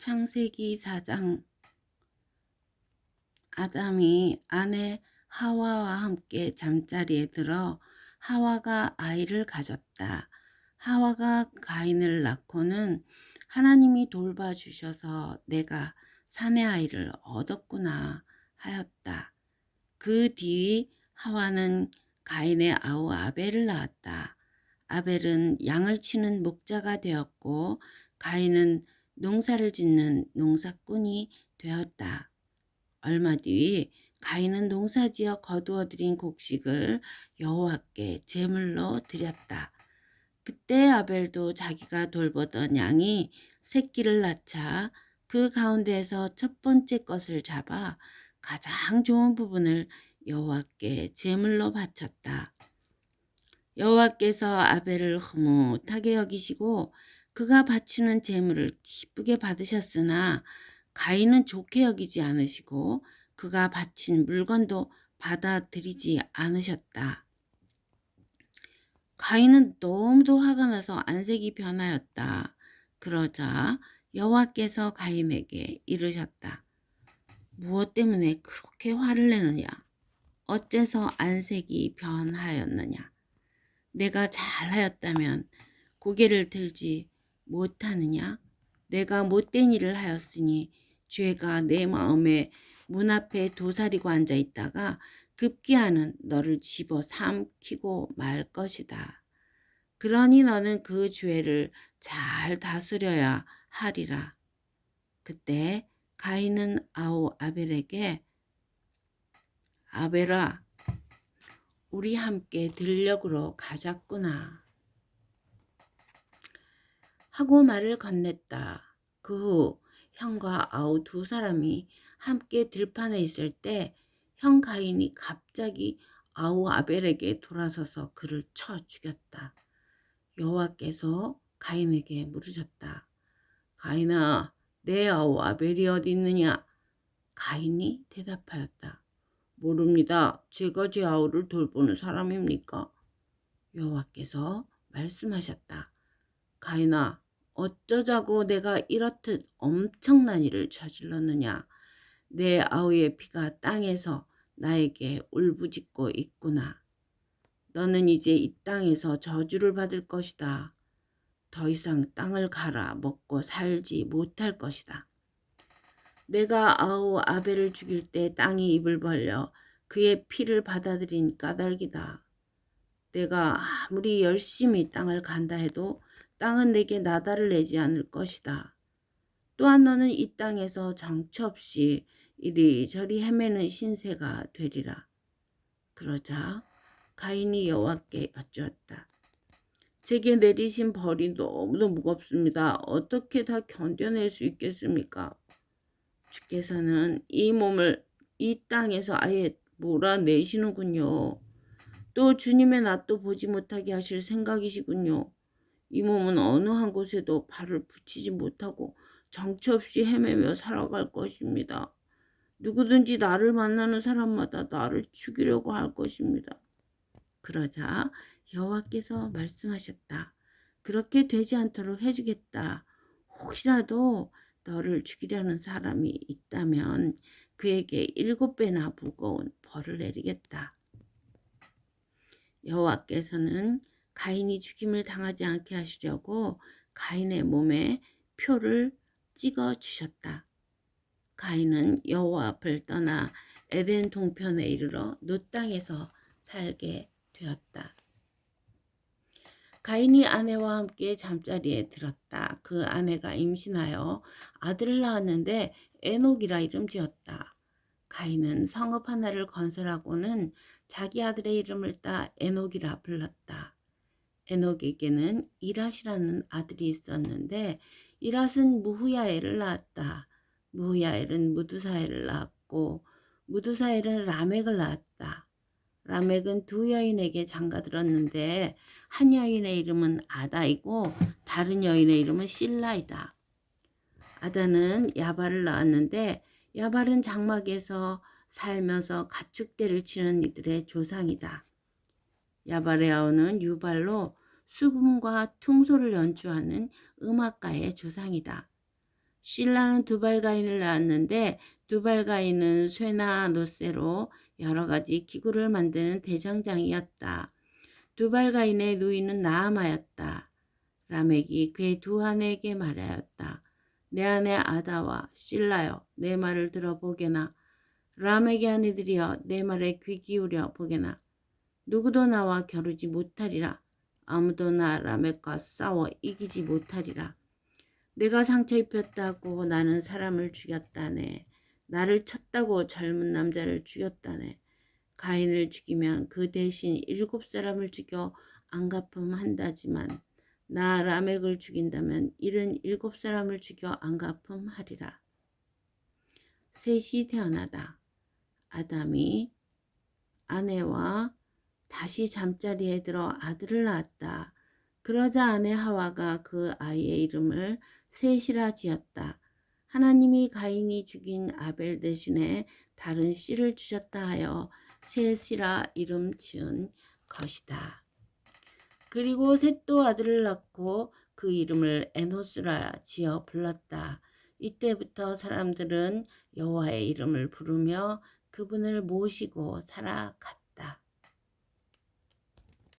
창세기 4장 아담이 아내 하와와 함께 잠자리에 들어 하와가 아이를 가졌다. 하와가 가인을 낳고는 하나님이 돌봐주셔서 내가 사내 아이를 얻었구나 하였다. 그 뒤 하와는 가인의 아우 아벨을 낳았다. 아벨은 양을 치는 목자가 되었고 가인은 농사를 짓는 농사꾼이 되었다. 얼마 뒤 가인은 농사지어 거두어들인 곡식을 여호와께 제물로 드렸다. 그때 아벨도 자기가 돌보던 양이 새끼를 낳자 그 가운데에서 첫 번째 것을 잡아 가장 좋은 부분을 여호와께 제물로 바쳤다. 여호와께서 아벨을 흐뭇하게 여기시고 그가 바치는 제물을 기쁘게 받으셨으나 가인은 좋게 여기지 않으시고 그가 바친 물건도 받아들이지 않으셨다. 가인은 너무도 화가 나서 안색이 변하였다. 그러자 여호와께서 가인에게 이르셨다. 무엇 때문에 그렇게 화를 내느냐? 어째서 안색이 변하였느냐? 내가 잘하였다면 고개를 들지 못하느냐? 내가 못된 일을 하였으니 죄가 내 마음에 문 앞에 도사리고 앉아 있다가 급기야는 너를 집어 삼키고 말 것이다. 그러니 너는 그 죄를 잘 다스려야 하리라. 그때 가인은 아우 아벨에게 아벨아 우리 함께 들녘으로 가자꾸나 하고 말을 건넸다. 그 후 형과 아우 두 사람이 함께 들판에 있을 때 형 가인이 갑자기 아우 아벨에게 돌아서서 그를 쳐 죽였다. 여호와께서 가인에게 물으셨다. 가인아, 내 아우 아벨이 어디 있느냐? 가인이 대답하였다. 모릅니다. 제가 제 아우를 돌보는 사람입니까? 여호와께서 말씀하셨다. 가인아, 어쩌자고 내가 이렇듯 엄청난 일을 저질렀느냐? 내 아우의 피가 땅에서 나에게 울부짖고 있구나. 너는 이제 이 땅에서 저주를 받을 것이다. 더 이상 땅을 갈아 먹고 살지 못할 것이다. 내가 아우 아벨을 죽일 때 땅이 입을 벌려 그의 피를 받아들인 까닭이다. 내가 아무리 열심히 땅을 간다 해도 땅은 내게 나다를 내지 않을 것이다. 또한 너는 이 땅에서 정처 없이 이리저리 헤매는 신세가 되리라. 그러자 가인이 여호와께 여쭈었다. 제게 내리신 벌이 너무도 무겁습니다. 어떻게 다 견뎌낼 수 있겠습니까? 주께서는 이 몸을 이 땅에서 아예 몰아내시는군요. 또 주님의 낯도 보지 못하게 하실 생각이시군요. 이 몸은 어느 한 곳에도 발을 붙이지 못하고 정처 없이 헤매며 살아갈 것입니다. 누구든지 나를 만나는 사람마다 나를 죽이려고 할 것입니다. 그러자 여호와께서 말씀하셨다. 그렇게 되지 않도록 해주겠다. 혹시라도 너를 죽이려는 사람이 있다면 그에게 일곱 배나 무거운 벌을 내리겠다. 여호와께서는 가인이 죽임을 당하지 않게 하시려고 가인의 몸에 표를 찍어 주셨다. 가인은 여호와 앞을 떠나 에덴 동편에 이르러 노 땅에서 살게 되었다. 가인이 아내와 함께 잠자리에 들었다. 그 아내가 임신하여 아들을 낳았는데 에녹이라 이름 지었다. 가인은 성읍 하나를 건설하고는 자기 아들의 이름을 따 에녹이라 불렀다. 에녹에게는 이랏이라는 아들이 있었는데 이랏은 무후야엘을 낳았다. 무후야엘은 무두사엘을 낳았고 무두사엘은 라멕을 낳았다. 라멕은 두 여인에게 장가들었는데 한 여인의 이름은 아다이고 다른 여인의 이름은 실라이다. 아다는 야발을 낳았는데 야발은 장막에서 살면서 가축대를 치는 이들의 조상이다. 야발의 아우는 유발로 수금과 퉁소를 연주하는 음악가의 조상이다. 실라는 두발가인을 낳았는데 두발가인은 쇠나 노쇠로 여러 가지 기구를 만드는 대장장이었다. 두발가인의 누이는 나아마였다. 라멕이 그의 두 아내에게 말하였다. 내 아내 아다와 실라여 내 말을 들어보게나. 라멕의 아내들이여 내 말에 귀 기울여 보게나. 누구도 나와 겨루지 못하리라. 아무도 나 라멕과 싸워 이기지 못하리라. 내가 상처 입혔다고 나는 사람을 죽였다네. 나를 쳤다고 젊은 남자를 죽였다네. 가인을 죽이면 그 대신 일곱 사람을 죽여 안갚음한다지만 나 라멕을 죽인다면 일흔 일곱 사람을 죽여 안갚음하리라. 셋이 태어나다. 아담이 아내와 다시 잠자리에 들어 아들을 낳았다. 그러자 아내 하와가 그 아이의 이름을 셋이라 지었다. 하나님이 가인이 죽인 아벨 대신에 다른 씨를 주셨다 하여 셋이라 이름 지은 것이다. 그리고 셋도 아들을 낳고 그 이름을 에노스라 지어 불렀다. 이때부터 사람들은 여호와의 이름을 부르며 그분을 모시고 살아갔다.